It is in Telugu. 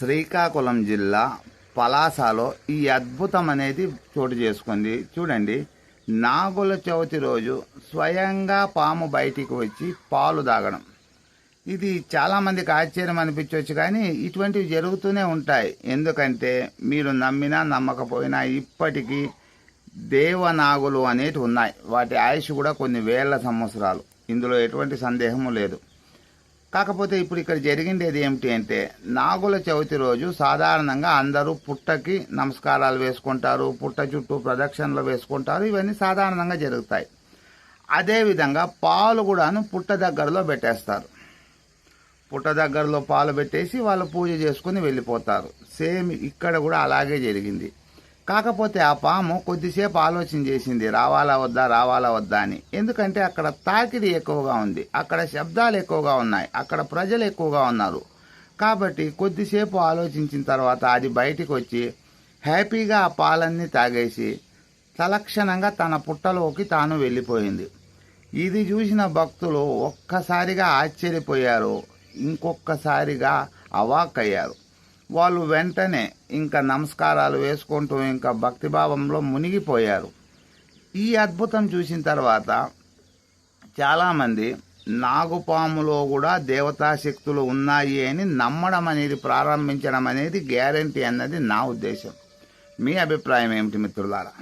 శ్రీకాకుళం జిల్లా పలాసలో ఈ అద్భుతం అనేది చోటు చేసుకుంది. చూడండి నాగుల చవితి రోజు స్వయంగా పాము బయటికి వచ్చి పాలు తాగడం. ఇది చాలామందికి ఆశ్చర్యం అనిపించవచ్చు కానీ ఇటువంటివి జరుగుతూనే ఉంటాయి. ఎందుకంటే మీరు నమ్మినా నమ్మకపోయినా ఇప్పటికీ దేవనాగులు అనేటివి ఉన్నాయి. వాటి ఆయుష్ కూడా కొన్ని వేల సంవత్సరాలు. ఇందులో ఎటువంటి సందేహము లేదు. కాకపోతే ఇప్పుడు ఇక్కడ జరిగిండేది ఏమిటి అంటే నాగుల చవితి రోజు సాధారణంగా అందరూ పుట్టకి నమస్కారాలు వేసుకుంటారు పుట్ట చుట్టూ ప్రదక్షిణలు వేసుకుంటారు ఇవన్నీ సాధారణంగా జరుగుతాయి. అదేవిధంగా పాలు కూడాను పుట్ట దగ్గరలో పెట్టేస్తారు. పుట్ట దగ్గరలో పాలు పెట్టేసి వాళ్ళు పూజ చేసుకుని వెళ్ళిపోతారు. సేమ్ ఇక్కడ కూడా అలాగే జరిగింది. కాకపోతే ఆ పాము కొద్దిసేపు ఆలోచన చేసింది రావాలా వద్దా రావాలా వద్దా అని. ఎందుకంటే అక్కడ తాకిడి ఎక్కువగా ఉంది అక్కడ శబ్దాలు ఎక్కువగా ఉన్నాయి అక్కడ ప్రజలు ఎక్కువగా ఉన్నారు. కాబట్టి కొద్దిసేపు ఆలోచించిన తర్వాత అది బయటికి వచ్చి హ్యాపీగా ఆ పాలన్నీ తాగేసి తలక్షణంగా తన పుట్టలోకి తాను వెళ్ళిపోయింది. ఇది చూసిన భక్తులు ఒక్కసారిగా ఆశ్చర్యపోయారు ఇంకొక్కసారిగా అవాక్కయ్యారు. వాళ్ళు వెంటనే ఇంకా నమస్కారాలు వేసుకుంటూ ఇంకా భక్తిభావంలో మునిగిపోయారు. ఈ అద్భుతం చూసిన తర్వాత చాలామంది నాగుపాములో కూడా దేవతాశక్తులు ఉన్నాయి అని నమ్మడం అనేది ప్రారంభించడం అనేది గ్యారంటీ అన్నది నా ఉద్దేశం. మీ అభిప్రాయం ఏమిటి మిత్రులారా?